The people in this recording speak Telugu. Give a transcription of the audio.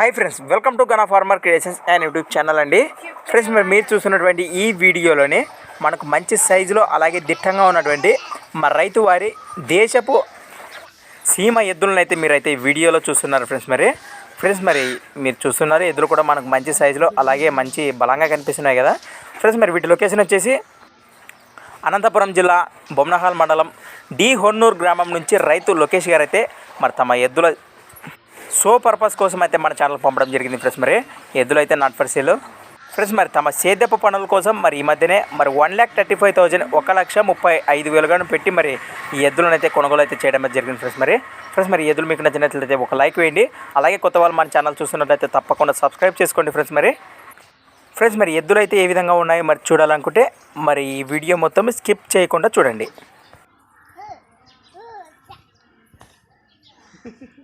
Hi friends welcome to Gana farmer creations and YouTube channel అండి. ఫ్రెండ్స్ మరి మీరు చూస్తున్నటువంటి ఈ వీడియోలోని మనకు మంచి సైజులో అలాగే దిట్టంగా ఉన్నటువంటి మా రైతు వారి దేశపు సీమ ఎద్దులను అయితే మీరైతే ఈ వీడియోలో చూస్తున్నారు ఫ్రెండ్స్ మరి. ఫ్రెండ్స్ మరి మీరు చూస్తున్నారు ఎద్దులు కూడా మనకు మంచి సైజులో అలాగే మంచి బలంగా కనిపిస్తున్నాయి కదా. ఫ్రెండ్స్ మరి వీటి లొకేషన్ వచ్చేసి అనంతపురం జిల్లా బొమ్మనహాల్ మండలం డి హొన్నూరు గ్రామం నుంచి రైతు లోకేష్ గారు అయితే మరి తమ ఎద్దుల సో పర్పస్ కోసం అయితే మన ఛానల్ పంపడం జరిగింది ఫ్రెండ్స్ మరి. ఎద్దులు అయితే నాట్ ఫర్ సేల్ ఫ్రెండ్స్ మరి తమ సేద్యపు పనుల కోసం మరి ఈ మధ్యనే మరి one lakh thirty five thousand ఒక లక్ష ముప్పై ఐదు వేలుగాను పెట్టి మరి ఈ ఎద్దులను అయితే కొనుగోలు అయితే చేయడం జరిగింది ఫ్రెండ్స్ మరి. ఫ్రెండ్స్ మరి ఎద్దులు మీకు నచ్చినట్లయితే ఒక లైక్ వేయండి. అలాగే కొత్త వాళ్ళు మన ఛానల్ చూస్తున్నట్లయితే తప్పకుండా సబ్స్క్రైబ్ చేసుకోండి ఫ్రెండ్స్ మరి. ఫ్రెండ్స్ మరి ఎద్దులు అయితే ఏ విధంగా ఉన్నాయి మరి చూడాలనుకుంటే మరి ఈ వీడియో మొత్తం స్కిప్ చేయకుండా చూడండి.